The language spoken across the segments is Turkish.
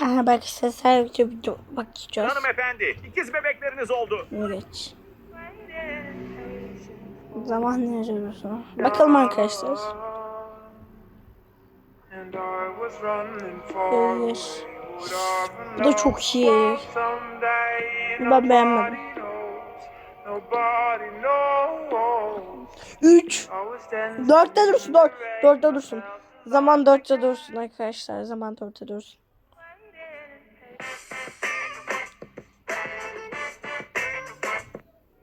Aha bak işte sadece bir bakacağız. Hanımefendi, ikiz bebekleriniz oldu. Geç. Zaman ne yazıyorsun? Bakalım arkadaşlar. Gelir. Bu da çok iyi. Ben beğenmedim. Nobody knows. 3 I was dancing 4'te dursun 4 4'te dursun. Zaman 4'te dursun arkadaşlar. Zaman 4'te dursun.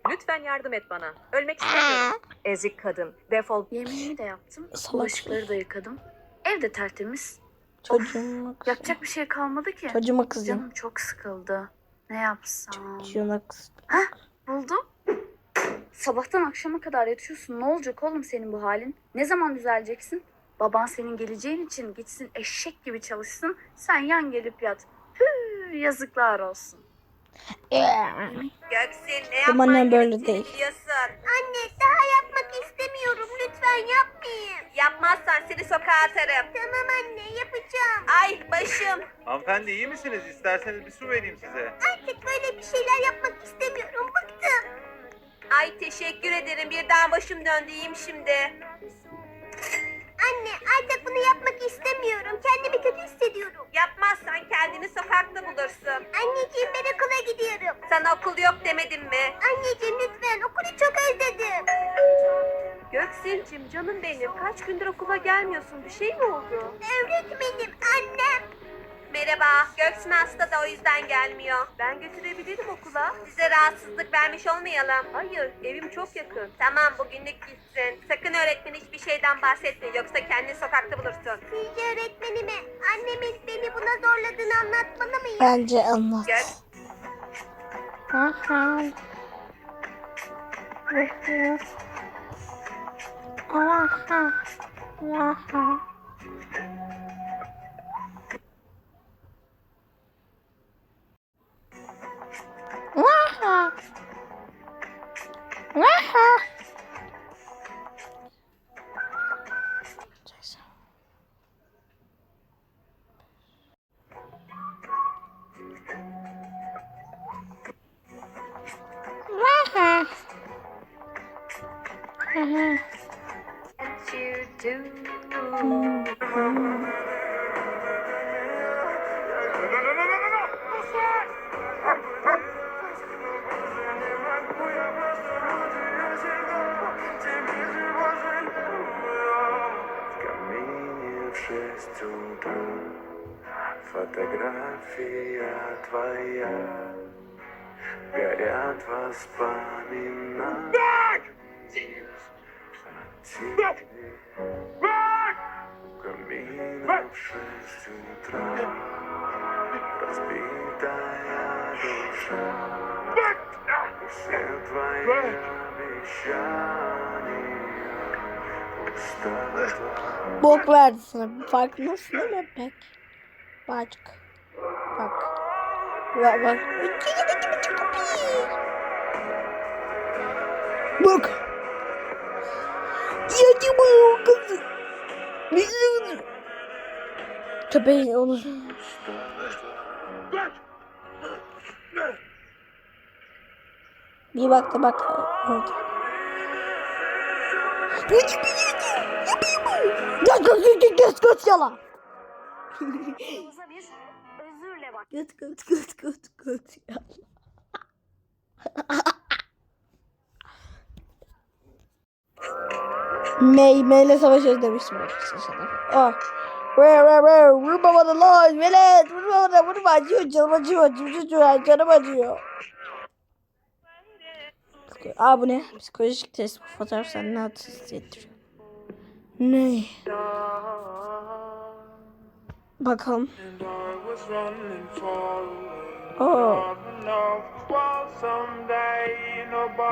Lütfen yardım et bana. Ölmek istemiyorum. Ezik kadın. Defol. Yemeğimi de yaptım. Salak. Bulaşıkları da yıkadım. Ev de tertemiz. Çocuğuma kız. Yapacak bir şey kalmadı ki. Çocuğuma kızıyorum. Canım çok sıkıldı. Ne yapsam? Çocuğuna kız. Buldum. Sabahtan akşama kadar yatıyorsun. Ne olacak oğlum senin bu halin? Ne zaman düzeleceksin? Baban senin geleceğin için gitsin eşek gibi çalışsın. Sen yan gelip yat. Yazıklar olsun. Göksin ne annem böyle gerektiğini değil. biliyorsun. Anne daha yapmak istemiyorum. Lütfen yapmayayım. Yapmazsan seni sokağa atarım. Tamam anne yapacağım. Ay başım. Hanımefendi iyi misiniz? İsterseniz bir su vereyim size. Artık böyle bir şeyler yapmak istemiyorum. Bıktım. Ay teşekkür ederim. Birden başım döndü. İyiyim şimdi. Benim. Kaç gündür okula gelmiyorsun. Bir şey mi oldu? Öğretmenim annem. Merhaba. Göksin hasta da o yüzden gelmiyor. Ben götürebilirim okula. Size rahatsızlık vermiş olmayalım. Hayır, evim çok yakın. Tamam, bugünlük gitsin. Sakın öğretmen hiçbir şeyden bahsetme. Yoksa kendini sokakta bulursun. Sizce öğretmenime annemin beni buna zorladığını anlatmalı mıyım? Bence anlat. Gök. Aha. Aha. Aha. Aha. Утра Фотография твоя Горят воспоминания. У камина в шесть утра Разбитая душа И все твои обещания Bok verdi sana. Farkındasın değil mi Pek? Bak. Bak. Bak bak. Bak. Yedi bu kızı. Ne diyorsun? Köpeğin onu. Bir bak da bak. Orada. Göç göç göç göç göç yala. Uza bir özürle bak. Göt göt göt göt göt yala. May, May'le savaşıyoruz demiştim arkadaşlar sana. Ah. Where, where, where? Vurma bana lan. Velet. Vurma bana. Vurma. Acıyor. Canım acıyor. Acıyor. acıyor. Canım acıyor. Aa bu ne? Psikolojik test. Bu fotoğraf sen ne hissettiriyor? Ne? Bakalım. Oo.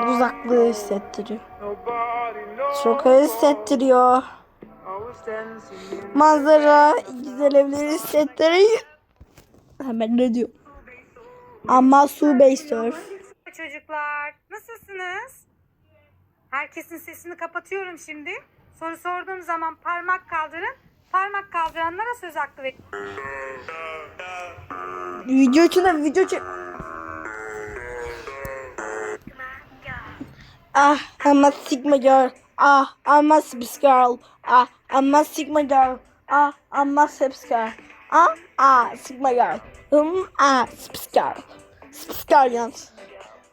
Uzaklığı hissettiriyor. Çok hissettiriyor. Manzara güzel evleri hissettiriyor. Hemen ne diyor? Ama su bey surf. Çocuklar nasılsınız? Herkesin sesini kapatıyorum şimdi. Soru sorduğum zaman parmak kaldırın. Parmak kaldıranlara söz hakkı verin. Video için de video çek. Ah, I'm a Sigma girl. Ah, I'm a Sips girl. Ah, I'm a Sigma girl. Ah, I'm a Sips girl. Ah, ah, Sigma girl. Hmm, ah, Sips girl. Sips girl yalnız.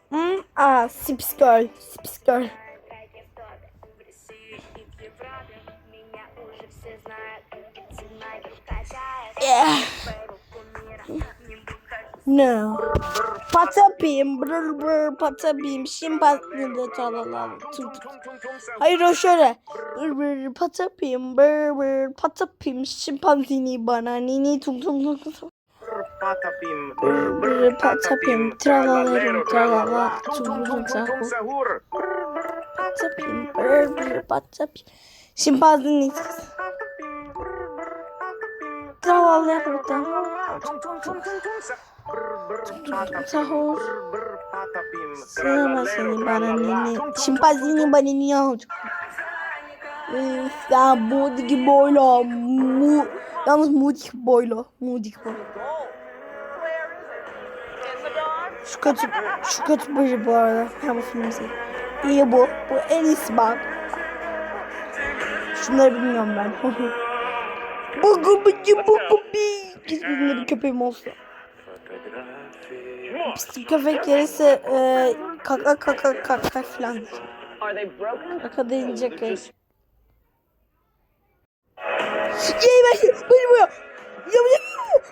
Hmm, ah, Sips girl. Sips girl. Yeah. No. Patapim, brr brr, patapim, şimpanzini talalar. Tut. Hayır o şöyle. Brr brr, patapim, brr brr, patapim, şimpanzini bana nini tum tum tum tum. Patapim. Brr brr, patapim, tralalarım, tralala, tum tum sahur. sahur. Patapim, brr brr, patapim. Şimpanzini tralalarım, sahur. Sığma seni bana nini. Şimpanzini bana nini olacak. Üf, Ya mudik boyla. Mu Yalnız mudik boyla. Mudik boy. Şu kötü, şu kötü biri bu arada. Ya film izleyin. İyi bu. Bu en iyisi bak. Şunları bilmiyorum ben. bu gıbıcı bu bu bir. Keşke benim bir köpeğim olsa. Pislik köpek gelirse e, kaka kaka kaka falan. Kaka deyince kız. Yey ben şey, beni bu ya. Ya bu ya.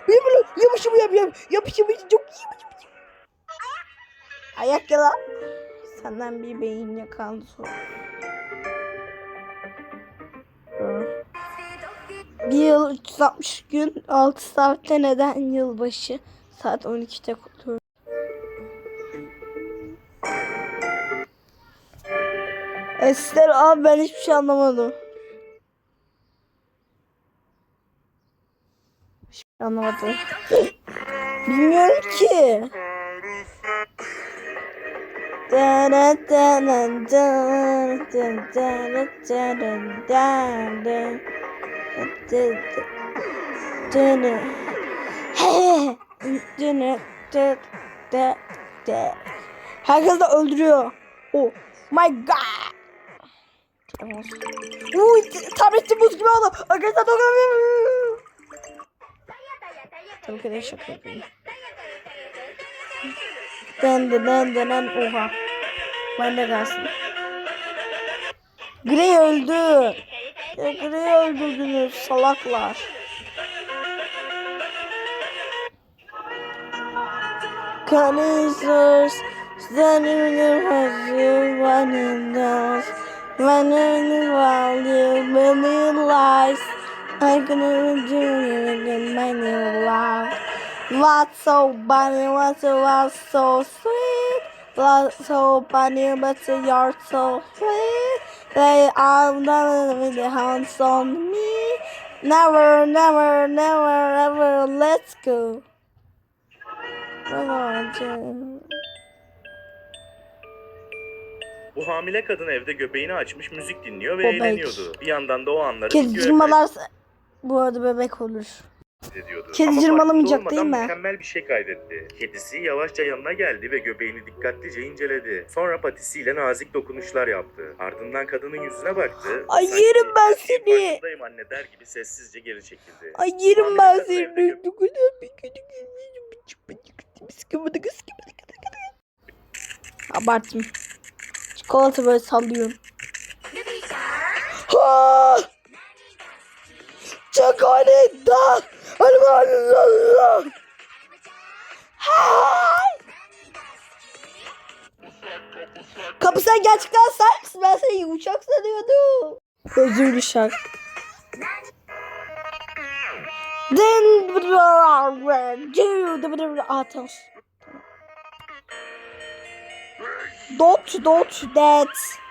Beni bu yapışımı yap yap. Yapışımı çok iyi. Ayak yala. Senden bir beyin yakan sonra. Bir yıl 360 gün 6 saatte neden yılbaşı? Saat 12'de kutluyoruz. Ester abi ben hiçbir şey anlamadım. Hiçbir şey anlamadım. Bilmiyorum ki. He. Da-da, da- da- da. Herkes de öldürüyor. Oh my god. Uy, tabletim buz gibi oldu. Arkadaşlar dokunamıyorum. Tabii ki de şaka yapıyorum. Den den den den den oha. Ben de gelsin. Grey öldü. Ya Grey öldürdünüz salaklar. Connoisseurs, standing in the one in those, one in the value, million lies. I couldn't do it in my new life. What's so funny, what's so, what's so sweet? What's so funny, but you're so sweet. They are never hands on me. Never, never, never, ever, let's go. Bu hamile kadın evde göbeğini açmış müzik dinliyor ve Bebek. eğleniyordu. Bir yandan da o anları videoya cırmalarsa bu arada bebek olur. Kaydediyordu. Kedi Ama cırmalamayacak farkında değil olmadan mi? Mükemmel bir şey kaydetti. Kedisi yavaşça yanına geldi ve göbeğini dikkatlice inceledi. Sonra patisiyle nazik dokunuşlar yaptı. Ardından kadının yüzüne baktı. Ay Sanki yerim ben "Her şeyin seni." farkındayım anne der gibi sessizce geri çekildi. Ay yerim ben seni. gö- Ne kadar bir kötü Abarttım. Çikolata böyle sallıyorum. Ha! Çikolata! Allah! Hay! Kapı sen gerçekten sen misin? Ben seni uçak sanıyordum. Özür şarkı. Then Atos. Dot dot that.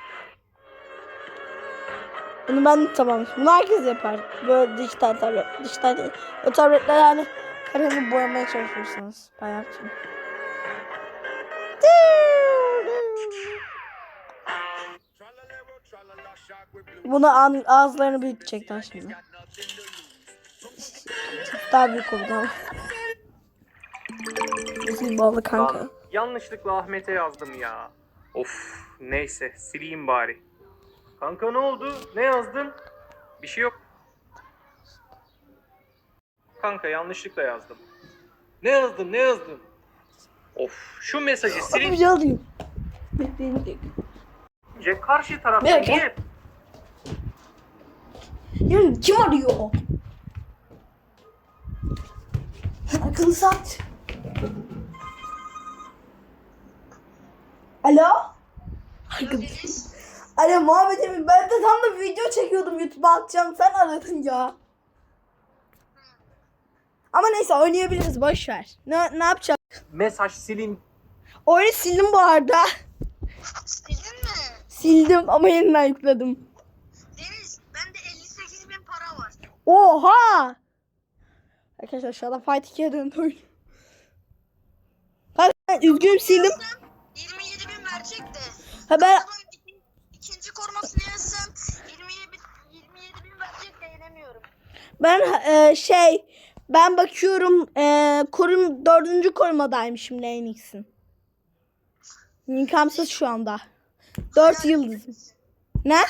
Bunu ben de tamam. Bunu herkes yapar. Böyle dijital tablet. Dijital değil. O tabletler yani karanı boyamaya çalışırsanız. Ben yapacağım. Bunu an, ağızlarını büyütecekler şimdi. Daha büyük oldu ama. Sil bağlı kanka. Lan, yanlışlıkla Ahmet'e yazdım ya. Of neyse sileyim bari. Kanka ne oldu? Ne yazdın? Bir şey yok. Kanka yanlışlıkla yazdım. Ne yazdın? Ne yazdın? Of şu mesajı Bir silin. şey alayım. Bekleyin bir dakika. Jack karşı tarafta Merhaba. niye? Ya kim arıyor? Akıllı saat. Alo? Arkadaş. Alo Muhammed Emin ben de tam da video çekiyordum YouTube'a atacağım sen aradın ya. Ama neyse oynayabiliriz boş ver. Ne, ne yapacağız? Mesaj silin. Oyunu sildim bu arada. Sildin mi? Sildim ama yeniden yükledim. Deniz, bende 58 bin para var. Oha! Arkadaşlar şu anda Fight 2'ye döndü oyun. Kanka ben üzgünüm sildim. 27 bin verecek de. Ha ben iki- ikinci korumasını yensem 27 bin, 27 bin verecek de yenemiyorum. Ben e, şey ben bakıyorum e, korum dördüncü korumadaymışım Lanix'in. İmkansız şu anda. Dört yıldızım. Ne?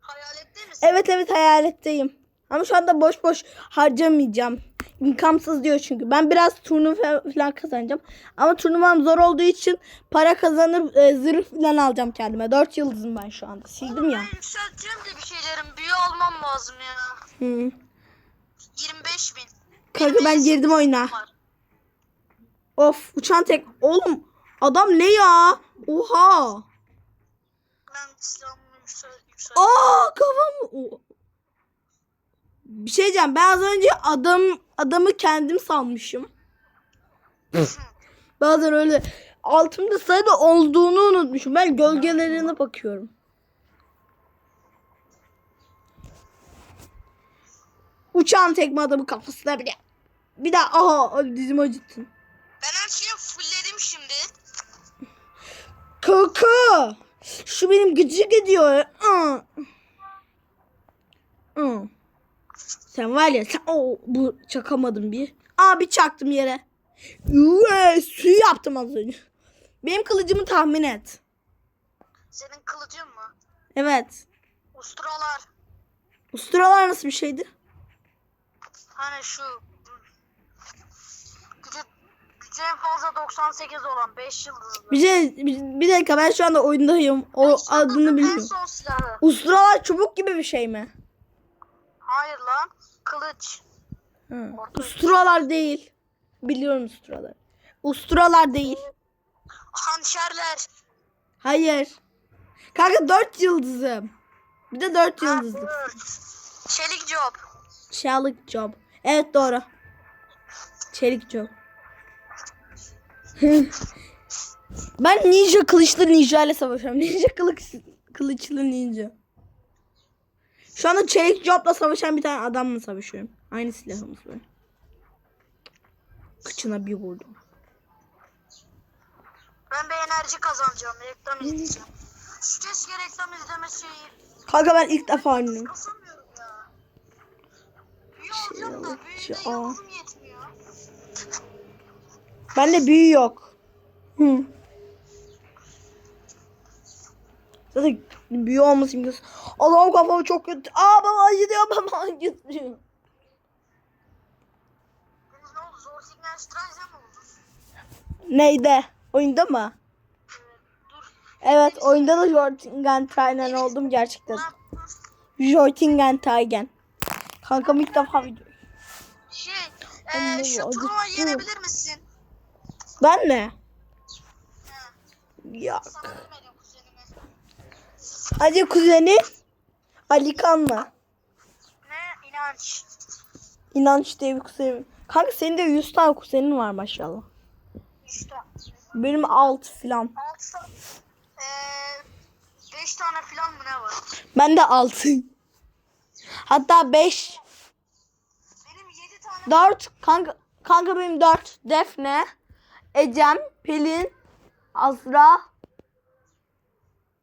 Hayalette misin? Evet evet hayaletteyim. Ama şu anda boş boş harcamayacağım. İmkansız diyor çünkü. Ben biraz turnuva falan kazanacağım. Ama turnuvam zor olduğu için para kazanıp e, zırh falan alacağım kendime. 4 yıldızım ben şu anda. Sildim ya. Ben yükselteceğim de bir şeylerim. Büyü almam lazım ya. Hı. 25 bin. Kanka ben girdim oyuna. Of uçan tek. Oğlum adam ne ya? Oha. Ben silahımı yüksel, yüksel. Aa kafam. Bir şey diyeceğim. Ben az önce adam adamı kendim sanmışım. Bazen öyle altımda sarı olduğunu unutmuşum. Ben gölgelerine bakıyorum. Uçan tekme adamı kafasına bile. Bir daha aha dizim acıttın. Ben her şeyi fullledim şimdi. Kaka. Şu benim gıcık gidiyor. Aa. Aa. Sen var ya sen o bu çakamadım bir. Aa bir çaktım yere. Üve, suyu yaptım az önce. Benim kılıcımı tahmin et. Senin kılıcın mı? Evet. Ustralar. Usturalar nasıl bir şeydi? Hani şu gücü, gücü en fazla 98 olan 5 yıldızlı. Bir, şey, bir, bir dakika ben şu anda oyundayım. O adını En bilmiyorum. son silahı. Usturalar çubuk gibi bir şey mi? Hayır lan. Kılıç. Hı. Usturalar değil. Biliyorum usturalar. Usturalar değil. Hançerler. Hayır. Kanka 4 yıldızım. Bir de 4 Ha, yıldızlı. Çelik job. Çelik job. Evet doğru. Çelik job. ben ninja kılıçlı ninja ile savaşıyorum. Ninja kılıç, kılıçlı ninja. Şu anda çelik jobla savaşan bir tane adamla savaşıyorum. Aynı silahımız var. Kıçına bir vurdum. Ben bir enerji kazanacağım. Reklam izleyeceğim. Şu keşke reklam izleme şeyi. Kanka ben ilk defa oynuyorum. Alacağım Şey, yolum yetmiyor. Bende büyü yok. Hı. Zaten büyü olması imkansız. Allah'ım kafam çok kötü. Aa baba acıtıyor baba acıtıyor. Neyde? Oyunda mı? Evet oyunda da Jortingen Taygen oldum gerçekten. Jortingen Taygen. Kankam ilk defa video. Şey, eee şu turnuvayı yenebilir misin? Ben mi? Yok. Hadi kuzeni. Ali Kan'la. Ne? İnanç. İnanç diye bir kuzenim. Kanka senin de 100 tane kuzenin var maşallah. İşte. Benim 6 filan. Altı tane. Eee. Beş tane falan mı ne var? Ben de 6. Hatta 5. Benim yedi tane 4. Kanka, kanka benim 4. Defne, Ecem, Pelin, Azra.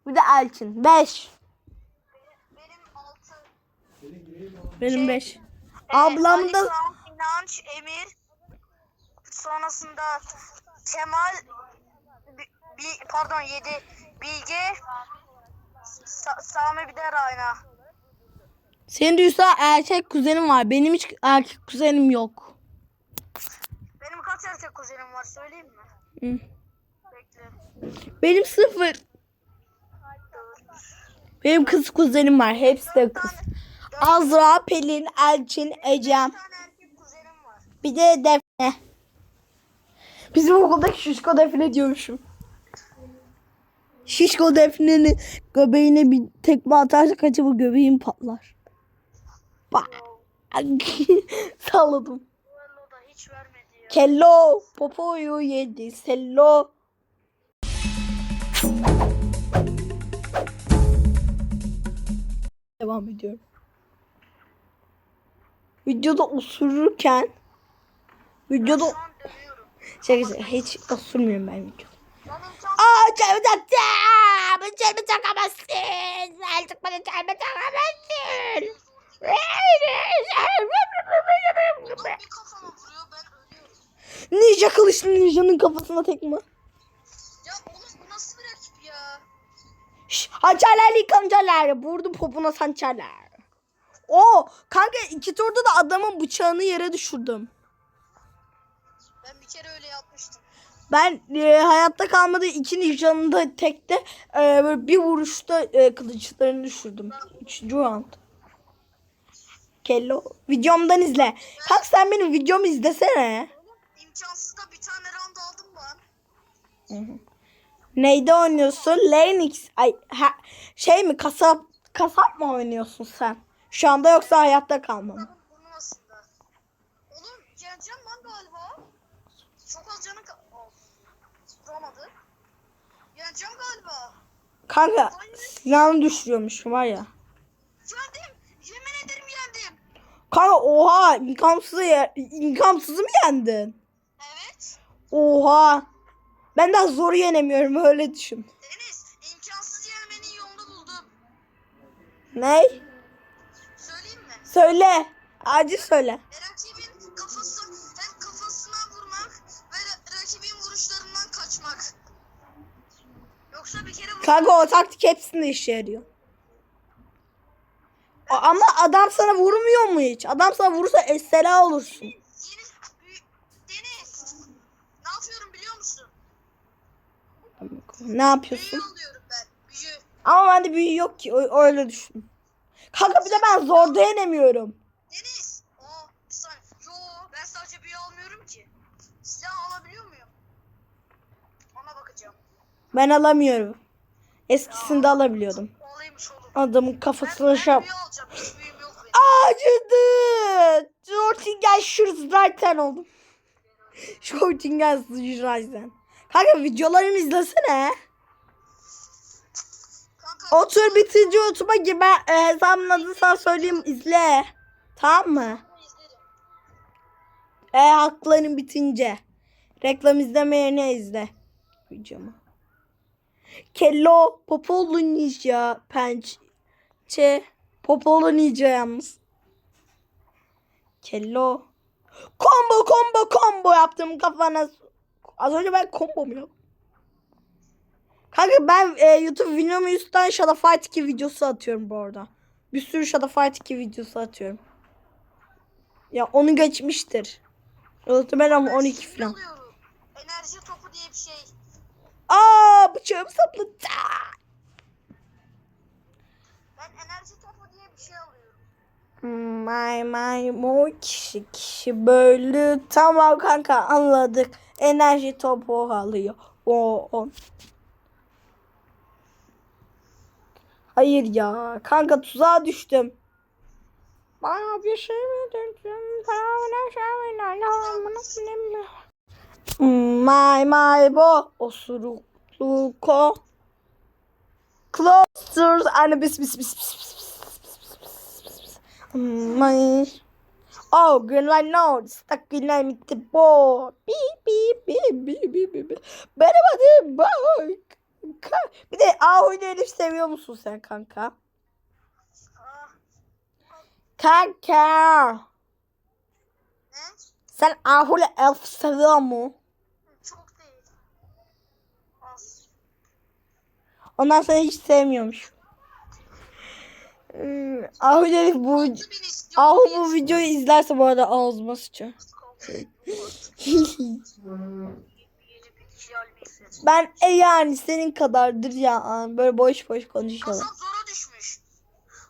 Bir de Elçin. 5. benim altı. Benim 5. Ablam da İnanç, Emir, sonrasında Kemal Bi- pardon 7 Bilge Sa- Sami bir de Rayna. Senin de Hüsa erkek kuzenin var. Benim hiç erkek kuzenim yok. Benim kaç erkek kuzenim var söyleyeyim mi? Hı. Bekle. Benim sıfır. Benim kız kuzenim var. Hepsi de kız. Azra, Pelin, Elçin, Ecem. Bir tane erkek kuzenim var. Bir de Defne. Bizim okuldaki Şişko Defne diyormuşum. Şişko Defne'nin göbeğine bir tekme atarsak acaba göbeğim patlar. Bak. Salladım. Kello popoyu yedi. Sello. Devam ediyorum. Videoda osururken videoda şey, şey, hiç osurmuyorum ben videoda. Ben Aa çelme taktım. Bu çelme takamazsın. Artık bana çelme takamazsın. Ninja kılıçlı ninjanın kafasına tekme. Ya oğlum bu nasıl bir rakip ya? Şş, popuna sançerler. O kanka iki turda da adamın bıçağını yere düşürdüm. Ben bir kere öyle yapmıştım. Ben e, hayatta kalmadı iki ninjanın da tekte e, böyle bir vuruşta e, kılıçlarını düşürdüm. Üçüncü round. Kello. Videomdan izle. Kanka sen benim videomu izlesene. İmkansız da bir tane round aldım ben. Neyde oynuyorsun? Lenix. Ay ha, şey mi kasap kasap mı oynuyorsun sen? Şu anda yoksa hayatta kalmam. Oğlum yeneceğim lan galiba. Çok az canın ka- Of. Vuramadı. Yeneceğim galiba. Kanka silahını düşürüyormuş var ya. Yendim. Kanka oha imkansızı ya, imkansızı mı yendin? Evet. Oha. Ben daha zor yenemiyorum öyle düşün. Deniz imkansız yenmenin yolunu buldum. Ne? Söyleyeyim mi? Söyle. Acil söyle. Rakibin kafası hem kafasına vurmak ve ra- rakibin vuruşlarından kaçmak. Yoksa bir kere vur- Kanka o taktik hepsinde işe yarıyor. Ama adam sana vurmuyor mu hiç? Adam sana vurursa esela olursun. Deniz. Ne yapıyorum biliyor musun? Ne yapıyorsun? Büyü alıyorum ben. Büyü. Ama bende büyü yok ki. o- Öyle düşün. Kanka bir de ben zorda yenemiyorum. Deniz. Aa bir saniye. Yo ben sadece büyü almıyorum ki. Silah alabiliyor muyum? Ona bakacağım. Ben alamıyorum. Eskisinde alabiliyordum. Adamın kafasına şap. yok benim. Acıdı. Shortingen Schurzeiten oldum. Shortingen Schurzeiten. Kanka videolarımı izlesene. Kanka Otur bitince YouTube'a gir. Ben e, hesabımın adını sana söyleyeyim izle. Tamam mı? E hakların bitince. Reklam izlemeyene izle. Videomu. Kello Popolu Ninja Pençe Popolu Ninja yalnız. Kello Combo combo combo yaptım kafana. Az önce ben combo mu yaptım? Kanka ben e, YouTube videomu üstten Shadow Fight 2 videosu atıyorum bu arada. Bir sürü Shadow Fight 2 videosu atıyorum. Ya onu geçmiştir. Muhtemelen Ben 12 şimdi falan. Enerji topu diye bir şey. Aa bıçağım sapladı. Enerji topu diye bir şey alıyorum. My my mo kişi kişi böyle tamam kanka anladık. Enerji topu alıyor. O on. Hayır ya kanka tuzağa düştüm. Bana bir şey mi döndün? Bana şey mi My my bo osuruklu ko. Closters and bis bis bis bis bis My Oh, green light no, stuck green light with the ball. Beep beep beep beep beep beep. Benim adım bak. Bir de A oyunu Elif seviyor musun sen kanka? Kanka. Sen Ahule Elf seviyor mu? Çok değil. Az. Ondan sonra hiç sevmiyormuş. Hmm, Ahule Elf bu. Ahu bu videoyu izlerse bu arada ağzıma sıçıyor. ben e yani senin kadardır ya. Böyle boş boş konuşuyorlar. Kasap zora düşmüş.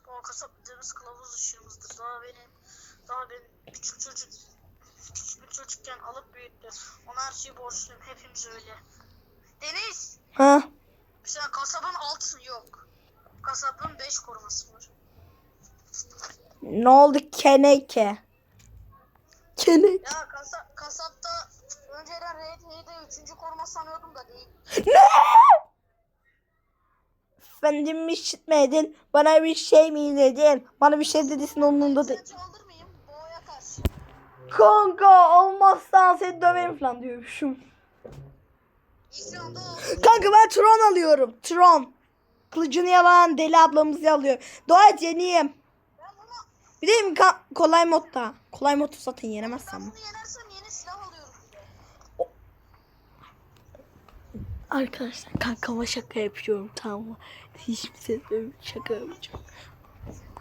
O kasap dediğimiz kılavuz ışığımızdır. Daha beni, daha beni küçük çocuk, küçük bir çocukken alıp büyüttü. Ona her şeyi borçluyum. Hepimiz öyle. Deniz, Ha? Mesela kasabın altı yok. Kasabın beş koruması var. Ne oldu keneke? Kenek. Ya kasa, kasapta önceden RT'de üçüncü koruma sanıyordum da değil. Efendim mi işitmedin? Bana bir şey mi dedin? Bana bir şey dedisin onunla da. Karşı. Kanka olmazsa seni döverim falan diyormuşum. Kanka ben Tron alıyorum. Tron. Kılıcını yalan deli ablamız alıyor. Dua et yeniyim. Bir de imkan kolay modda. Kolay modda zaten yenemezsem. ben bunu yenersem yeni silah alıyorum. Arkadaşlar kankama şaka yapıyorum tamam mı? Hiçbir söylemiyorum, şaka yapacağım.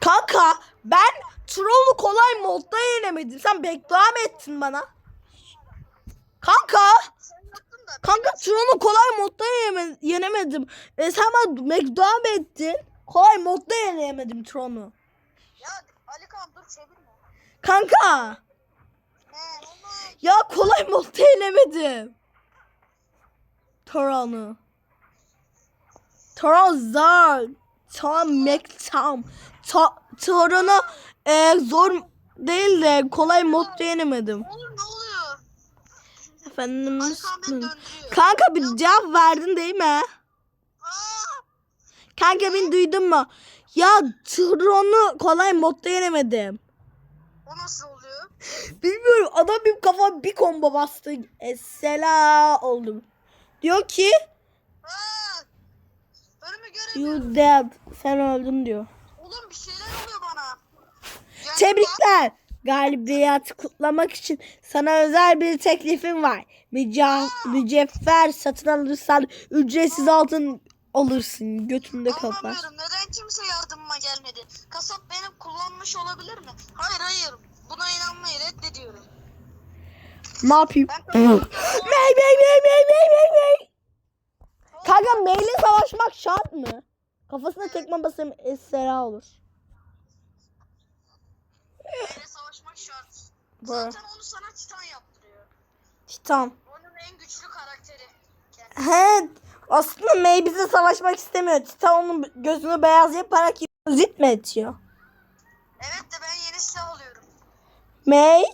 Kanka ben Tron'u kolay modda yenemedim. Sen beddua mı ettin bana? Kanka. Kanka Tron'u kolay modda yeme- yenemedim. E sen bana mı ettin? Kolay modda yenemedim Tron'u. Ya Ali Kaan dur çevirme. Kanka onu. ya kolay modda yenemedim. Tron'u. Tron zor. Tam mektam. Ta- Tron'u e, zor değil de kolay modda yenemedim. Oğlum ne oluyor? Efendim. Kanka bir cevap verdin değil mi? Kanka beni duydun mu? Ya Tron'u kolay modda yenemedim. o nasıl oluyor? Bilmiyorum adam benim kafama bir combo bastı. Esela oldum. Diyor ki Aa, önümü göremiyorum. you dead. Sen öldün diyor. Oğlum bir şeyler oluyor bana. Yani Tebrikler. Galibiyeti kutlamak için sana özel bir teklifim var. Mücevher satın alırsan ücretsiz altın alırsın. Götünde kapar. Anlamıyorum neden kimse yardımıma gelmedi. Kasap beni kullanmış olabilir mi? Hayır hayır. Buna inanmayı reddediyorum. Ne yapayım? Mey mey mey mey mey mey mey. Kanka meyle savaşmak şart mı? Kafasına tekme basayım esera olur. Böyle savaşmak şart. Zaten onu sana Titan yaptırıyor. Titan. Onun en güçlü karakteri. He, aslında May bize savaşmak istemiyor. Titan onun gözünü beyaz yaparak zit mi etiyor? Evet de ben yeni silah alıyorum. May